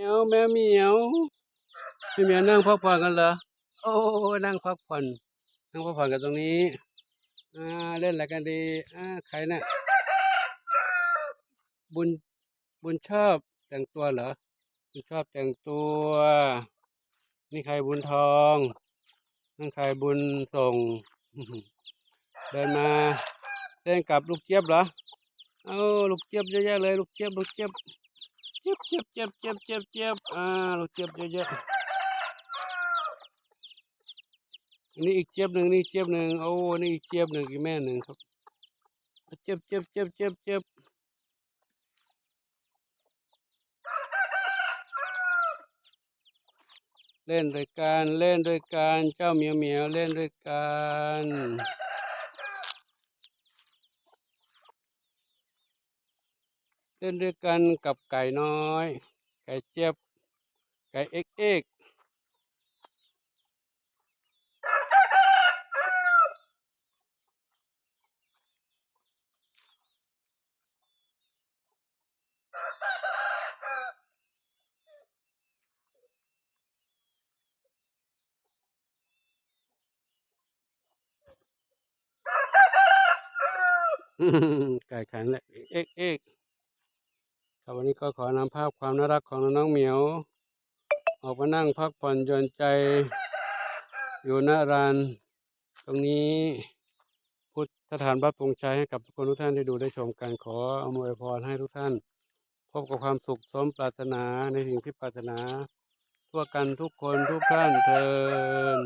มียวแมวเหมียวพี่เหมียวนั่งพักผ่อนกันเหรอโอ้นั่งพักผ่อนนั่งพักผ่อนกันตรงนี้อ่าเล่นอะไรกันดีอ่าใครน่ะบุญบุญชอบแต่งตัวเหรอบุญชอบแต่งตัว นี่ใครบุญทองนั่นใครบุญส่งเดินมาเล่นกับลูกเจี๊ยบเหรอเอาลูกเจี๊ยบเยอะแยะเลย ลูกเจี๊ยบลูกเจี๊ยบ เจี๊ยบเจี๊ยบเจี๊ยบเจี๊ยบเจี๊ยบเจี๊ยบอ่าลูกเจี๊ยบเยอะๆอันนี้อีกเจี๊ยบหนึ่งนี่เจี๊ยบหนึ่งโอ้นี่อีกเจี๊ยบหนึ่งอีกแม่หนึ่งครับเจี๊ยบเจี๊ยบเจี๊ยบเจี๊ยบเจี๊ยบเล่นด้วยกันเล่นด้วยกันเจ้าเหมียวเหมียวเล่นด้วยกัน เล่นด้วยกันกับไก่น้อย ไก่เจี๊ยบ ไก่เอ็กเอ็กไก่ขันแหละเอ็กเอ็ก ครับวันนี้ก็ขอนำภาพความน่ารักของน้องเหมียว ออกมานั่งพักผ่อนหย่อนใจ อยู่หน้ารานตรงนี้พุทธฐานพระปงชัยให้กับทุกคนทุกท่านได้ดูได้ชมกันขออำนวยพรให้ทุกท่าน พบกับความสุขสมปรารถนาในสิ่งที่ปรารถนา ทั่วกันทุกคนทุกท่านเทิน